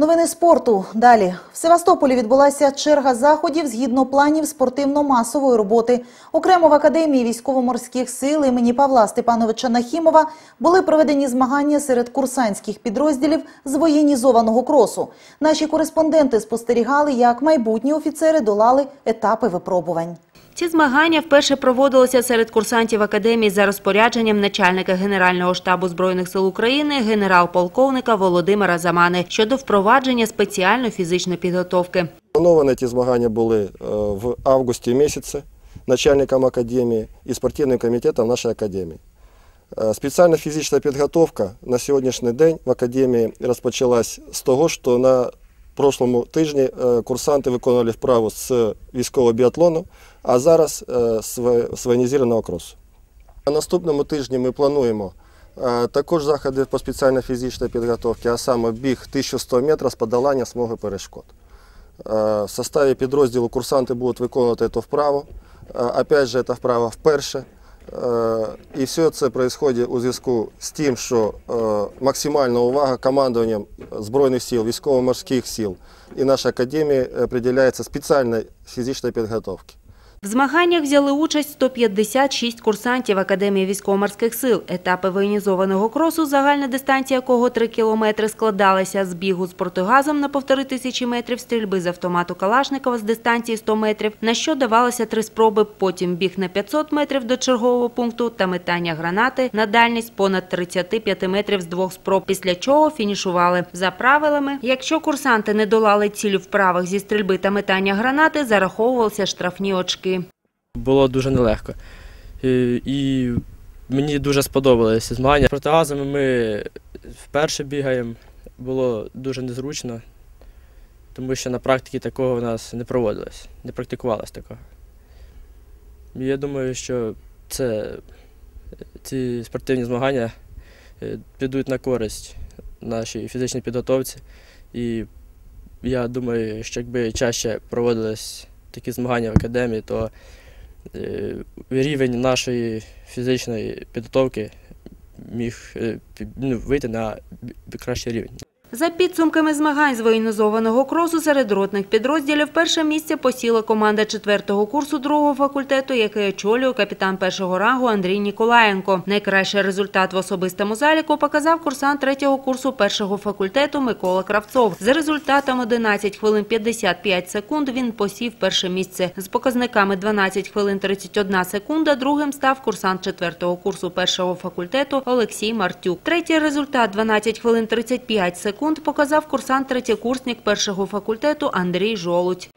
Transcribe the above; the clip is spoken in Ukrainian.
Новини спорту. Далі. В Севастополі відбулася черга заходів згідно планів спортивно-масової роботи. Окремо в Академії військово-морських сил імені Павла Степановича Нахімова були проведені змагання серед курсантських підрозділів з воєнізованого кросу. Наші кореспонденти спостерігали, як майбутні офіцери долали етапи випробувань. Ці змагання вперше проводилися серед курсантів академії за розпорядженням начальника Генерального штабу Збройних сил України генерал-полковника Володимира Замани щодо впровадження спеціальної фізичної підготовки. Плановані ті змагання були е, в августі місяці начальником академії і спортивним комітетом нашої академії. Е, Спеціальна фізична підготовка на сьогоднішній день в академії розпочалась з того, що на прошлому тижні е, курсанти виконували вправу з військового біатлону, а зараз е, з во- з кросу. На наступному тижні ми плануємо е, також заходи по спеціальній фізичній підготовці, а саме біг 1100 метрів з подолання смуги перешкод. В составі підрозділу курсанти будуть виконувати цю вправу. Опять же, ця вправа вперше. Е, І все це відбувається у зв'язку з тим, що е, максимальна увага командуванням Збройних сил, військово-морських сил і нашої академії е, приділяється спеціальній фізичній підготовці. В змаганнях взяли участь 156 курсантів Академії військово-морських сил. Етапи воєнізованого кросу, загальна дистанція якого 3 кілометри, складалися з бігу з протигазом на півтори тисячі метрів, стрільби з автомату Калашникова з дистанції 100 метрів, на що давалося три спроби, потім біг на 500 метрів до чергового пункту та метання гранати на дальність понад 35 метрів з двох спроб, після чого фінішували. За правилами, якщо курсанти не долали ціль вправах зі стрільби та метання гранати, зараховувалися штрафні очки. Було дуже нелегко. І, мені дуже сподобалися змагання. Протигазами ми вперше бігаємо, було дуже незручно, тому що на практиці такого в нас не проводилось, не практикувалось такого. Я думаю, що це, ці спортивні змагання е, підуть на користь нашій фізичній підготовці. І я думаю, що якби чаще проводились такі змагання в академії, то рівень нашої фізичної підготовки міг е, ну, вийти на кращий рівень. За підсумками змагань з воєнізованого кросу серед ротних підрозділів перше місце посіла команда четвертого курсу другого факультету, який очолює капітан першого рангу Андрій Ніколаєнко. Найкращий результат в особистому заліку показав курсант третього курсу першого факультету Микола Кравцов. За результатом 11 хвилин 55 секунд він посів перше місце. З показниками 12 хвилин 31 секунда другим став курсант четвертого курсу першого факультету Олексій Мартюк. Третій результат 12 хвилин 35 секунд показав курсант третєкурсник першого факультету Андрій Жолудь.